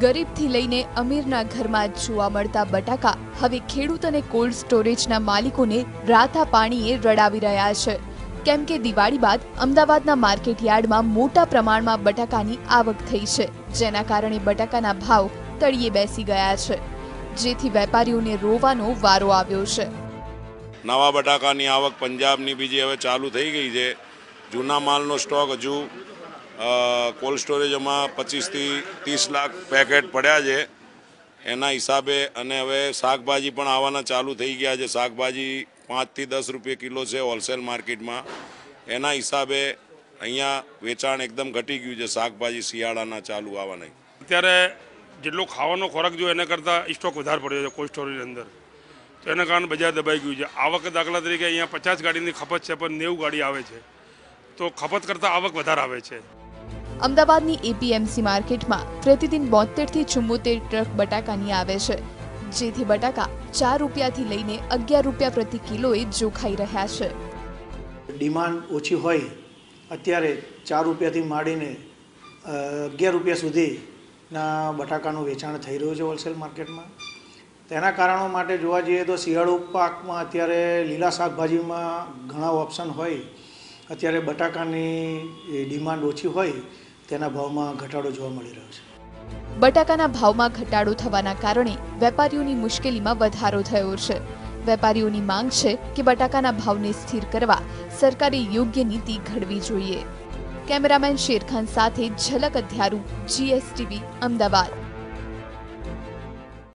ગરીબથી લઈને અમીરના ઘરમાં જોવા મળતા બટાકા હવે ખેડૂત અને કોલ્ડ સ્ટોરેજના માલિકોને રાતા પાણીએ રડાવી રહ્યા છે. કેમ કે દિવાળી બાદ અમદાવાદના માર્કેટ યાર્ડમાં મોટા પ્રમાણમાં બટાકાની આવક થઈ છે, જેના કારણે બટાકાના ભાવ તળિયે બેસી ગયા છે, જેથી વેપારીઓને રોવાનો વારો આવ્યો છે. નવા બટાકાની આવક પંજાબની બીજી હવે ચાલુ થઈ ગઈ છે. જૂના માલનો સ્ટોક હજુ કોલ્ડ સ્ટોરેજમાં પચીસથી ત્રીસ લાખ પેકેટ પડ્યા છે. એના હિસાબે અને હવે શાકભાજી પણ આવવાના ચાલુ થઈ ગયા છે. શાકભાજી પાંચથી દસ રૂપિયા કિલો છે હોલસેલ માર્કેટમાં એના હિસાબે અહીંયા વેચાણ એકદમ ઘટી ગયું છે. શાકભાજી શિયાળાના ચાલુ આવવાના. અત્યારે જેટલો ખાવાનો ખોરાક જો એના કરતાં સ્ટોક વધારે પડ્યો છે કોલ્ડ સ્ટોરેજની અંદર. તો એના કારણે બજાર દબાઈ ગયું છે. આવક દાખલા તરીકે અહીંયા પચાસ ગાડીની ખપત છે, પણ નેવું ગાડી આવે છે. તો ખપત કરતાં આવક વધારે આવે છે. અમદાવાદની એપીએમસી માર્કેટમાં પ્રતિદિન બોતેરથી ચુમ્મોતેર ટ્રક બટાકાની આવે છે, જેથી બટાકા ચાર રૂપિયાથી લઈને અગિયાર રૂપિયા પ્રતિ કિલોએ જોખાઈ રહ્યા છે. ડિમાન્ડ ઓછી હોય, અત્યારે ચાર રૂપિયાથી માંડીને અગિયાર રૂપિયા સુધીના બટાકાનું વેચાણ થઈ રહ્યું છે હોલસેલ માર્કેટમાં. તેના કારણો માટે જોવા જઈએ તો શિયાળુ પાકમાં અત્યારે લીલા શાકભાજીમાં ઘણા ઓપ્શન હોય. અત્યારે બટાકાની ડિમાન્ડ ઓછી હોય તેના ભાવમાં ઘટાડો જોવા મળી રહ્યો છે. બટાકાના ભાવમાં ઘટાડો થવાના કારણે વેપારીઓની મુશ્કેલીમાં વધારો થયો છે. વેપારીઓની માંગ છે કે બટાકાના ભાવને સ્થિર કરવા સરકારે યોગ્ય નીતિ ઘડવી જોઈએ. કેમેરામેન શેરખાન સાથે ઝલક અધ્યારું જીએસટીવી અમદાવાદ.